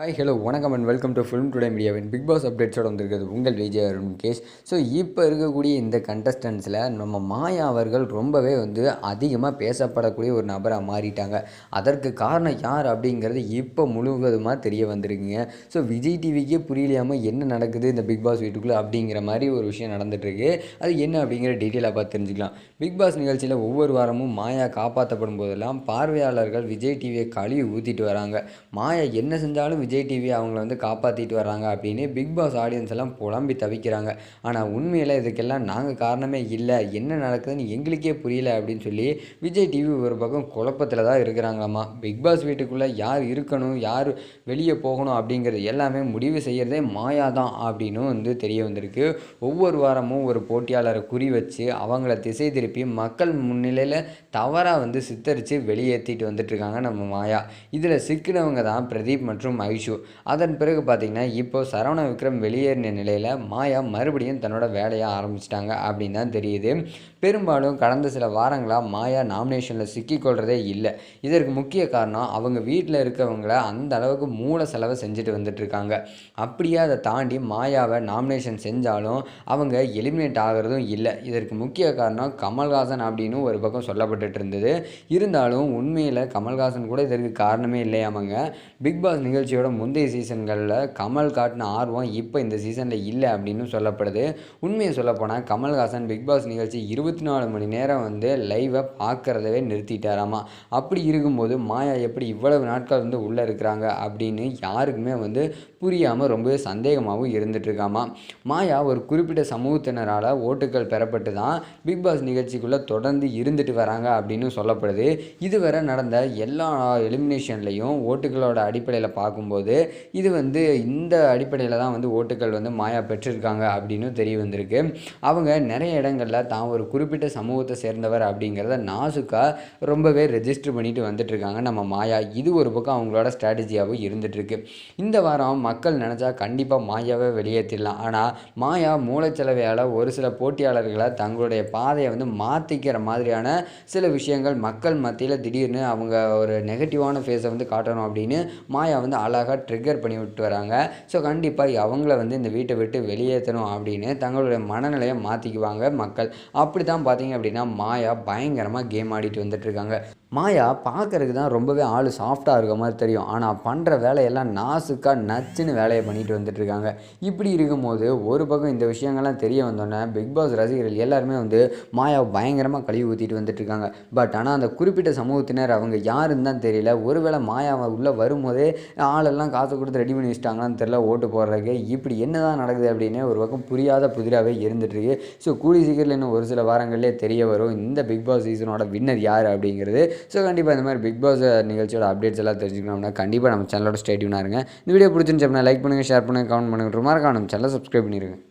Hi hello வணக்கம் and welcome to film today மீடியாவின் Bigg Boss அப்டேட்ஸோடு வந்திருக்கிறது உங்கள் விஜய் அருண் கேஸ் ஸோ இப்போ இருக்கக்கூடிய இந்த கண்டஸ்டன்ஸில் நம்ம மாயா அவர்கள் ரொம்பவே வந்து அதிகமாக பேசப்படக்கூடிய ஒரு நபராக மாறிட்டாங்க. அதற்கு காரணம் யார் அப்படிங்கிறது இப்போ முழுவதுமாக தெரிய வந்திருக்குங்க. ஸோ விஜய் டிவிக்கே புரியலையாமல் என்ன நடக்குது இந்த பிக் பாஸ் வீட்டுக்குள்ளே அப்படிங்கிற மாதிரி ஒரு விஷயம் நடந்துகிட்ருக்கு அது என்ன அப்படிங்கிற டீட்டெயிலாக பார்த்து தெரிஞ்சுக்கலாம். பிக் பாஸ் நிகழ்ச்சியில் ஒவ்வொரு வாரமும் மாயா காப்பாற்றப்படும் போதெல்லாம் பார்வையாளர்கள் விஜய் டிவியை கழுவி ஊற்றிட்டு வராங்க. மாயா என்ன செஞ்சாலும் விஜய் டிவி அவங்கள வந்து காப்பாற்றிட்டு வராங்க அப்படின்னு பிக் பாஸ் ஆடியன்ஸ் எல்லாம் புலம்பி தவிக்கிறாங்க. ஆனால் உண்மையில் இதுக்கெல்லாம் நாங்கள் காரணமே இல்லை. என்ன நடக்குதுன்னு எங்களுக்கே புரியல அப்படின்னு சொல்லி விஜய் டிவி ஒரு பக்கம் குழப்பத்தில் தான் இருக்கிறாங்களாம்மா பிக் பாஸ் வீட்டுக்குள்ளே யார் இருக்கணும் யார் வெளியே போகணும் அப்படிங்கிறது எல்லாமே முடிவு செய்கிறதே மாயா தான் அப்படின்னு வந்து தெரிய வந்திருக்கு. ஒவ்வொரு வாரமும் ஒரு போட்டியாளரை குறி வச்சு அவங்கள திசை திருப்பி மக்கள் முன்னிலையில் தவறாக வந்து சித்தரித்து வெளியேற்றிட்டு வந்துட்டுருக்காங்க நம்ம மாயா. இதில் சிக்கினவங்க தான் பிரதீப் மற்றும் ஐஷு. இஷ்யூ அதன் பிறகு பார்த்திங்கன்னா இப்போ சரவண விக்ரம் வெளியேறின நிலையில் மாயா மறுபடியும் தன்னோட வேலையை ஆரம்பிச்சிட்டாங்க அப்படின்னு தான் தெரியுது. பெரும்பாலும் கடந்த சில வாரங்களாக மாயா நாமினேஷனில் சிக்கிக்கொள்கிறதே இல்லை. இதற்கு முக்கிய காரணம் அவங்க வீட்டில் இருக்கவங்கள அந்த அளவுக்கு மூல செலவை செஞ்சுட்டு வந்துட்டுருக்காங்க. அப்படியே அதை தாண்டி மாயாவை நாமினேஷன் செஞ்சாலும் அவங்க எலிமினேட் ஆகிறதும் இல்லை. இதற்கு முக்கிய காரணம் கமல்ஹாசன் அப்படின்னு ஒரு பக்கம் சொல்லப்பட்டுட்டு இருந்தது. இருந்தாலும் உண்மையில் கமல்ஹாசன் கூட இதற்கு காரணமே இல்லையாமங்க. பிக் பாஸ் நிகழ்ச்சியோட முந்தைய சீசன்களில் கமல் காட்டின ஆர்வம் இப்போ இந்த சீசனில் இல்லை அப்படின்னு சொல்லப்படுது. உண்மையை சொல்லப்போனால் கமல்ஹாசன் பிக் பாஸ் நிகழ்ச்சி இருபத்தி நாலு மணி நேரம் வந்து லைவை பார்க்குறதவே நிறுத்திட்டாராமா? அப்படி இருக்கும்போது மாயா எப்படி இவ்வளவு நாட்கள் வந்து உள்ளே இருக்கிறாங்க அப்படின்னு யாருக்குமே வந்து புரியாமல் ரொம்பவே சந்தேகமாகவும் இருந்துகிட்ருக்காமா மாயா ஒரு குறிப்பிட்ட சமூகத்தினரால் ஓட்டுகள் பெறப்பட்டு தான் பிக் பாஸ் நிகழ்ச்சிக்குள்ளே தொடர்ந்து இருந்துட்டு வராங்க அப்படின்னு சொல்லப்படுது. இதுவரை நடந்த எல்லா எலிமினேஷன்லேயும் ஓட்டுகளோட அடிப்படையில் பார்க்கும்போது போது இது வந்து இந்த அடிப்படையில் தான் வந்து ஓட்டுகள் வந்து மாயா பெற்றிருக்காங்க அப்படின்னு தெரிய வந்திருக்கு. அவங்க நிறைய இடங்களில் தான் ஒரு குறிப்பிட்ட சமூகத்தை சேர்ந்தவர் அப்படிங்கிறத நாசுக்காக ரொம்பவே ரெஜிஸ்டர் பண்ணிட்டு வந்துட்டுருக்காங்க நம்ம மாயா. இது ஒரு பக்கம் அவங்களோட ஸ்ட்ராட்டஜியாகவும் இருந்துகிட்ருக்கு இந்த வாரம் மக்கள் நினச்சா கண்டிப்பாக மாயாவை வெளியேற்றிடலாம் ஆனால் மாயா மூளைச்சலவையால் ஒரு சில போட்டியாளர்களை தங்களுடைய பாதையை வந்து மாற்றிக்கிற மாதிரியான சில விஷயங்கள் மக்கள் மத்தியில் திடீர்னு அவங்க ஒரு நெகட்டிவான ஃபேஸை வந்து காட்டணும் அப்படின்னு மாயா வந்து அழகாக ட்ரிகர் பண்ணி விட்டு வராங்க. ஸோ கண்டிப்பாக அவங்கள வந்து இந்த வீட்டை விட்டு வெளியேற்றணும் அப்படின்னு தங்களுடைய மனநிலையை மாற்றிக்குவாங்க மக்கள். அப்படி தான் பார்த்தீங்க அப்படின்னா மாயா பயங்கரமாக கேம் ஆடிட்டு வந்துட்டுருக்காங்க மாயா பார்க்குறதுக்கு தான் ரொம்பவே ஆள் சாஃப்டாக இருக்க மாதிரி தெரியும். ஆனால் பண்ணுற வேலையெல்லாம் நாசுக்காக நச்சுன்னு வேலையை பண்ணிட்டு வந்துட்டுருக்காங்க இப்படி இருக்கும்போது ஒரு பக்கம் இந்த விஷயங்கள்லாம் தெரிய வந்தோன்னே பிக் பாஸ் ரசிகர்கள் எல்லாருமே வந்து மாயாவை பயங்கரமாக கழுவி ஊற்றிட்டு வந்துட்டுருக்காங்க பட் ஆனால் அந்த குறிப்பிட்ட சமூகத்தினர் அவங்க யாருன்னு தான் தெரியல. ஒருவேளை மாயாவை உள்ளே வரும்போதே ஆளெல்லாம் காசு கொடுத்து ரெடி பண்ணி வச்சிட்டாங்களான்னு தெரில ஓட்டு போடுறதுக்கு. இப்படி என்ன தான் நடக்குது அப்படின்னு ஒரு பக்கம் புரியாத புதிராகவே இருந்துகிட்ருக்கு ஸோ கூடி சீக்கிரத்தில் இன்னும் ஒரு சில வாரங்கள்லேயே தெரிய வரும் இந்த பிக் பாஸ் சீசனோட வின்னர் யார் அப்படிங்கிறது. ஸோ கண்டிப்பாக இந்த மாதிரி பிக் பாஸ் நிகழ்ச்சியோட அப்டேட்ஸ் எல்லாம் தெரிஞ்சுக்கணும்னா கண்டிப்பாக நம்ம சேனலோட ஸ்டேடியூனாக இருங்க. இந்த வீடியோ பிடிச்சிருந்துச்சு அப்படின்னா லைக் பண்ணுங்கள் ஷேர் பண்ணுங்கள் கமெண்ட் பண்ணுங்கள் ரொம்ப காணும் சேனலை சப்ஸ்கிரைப் பண்ணிடுங்க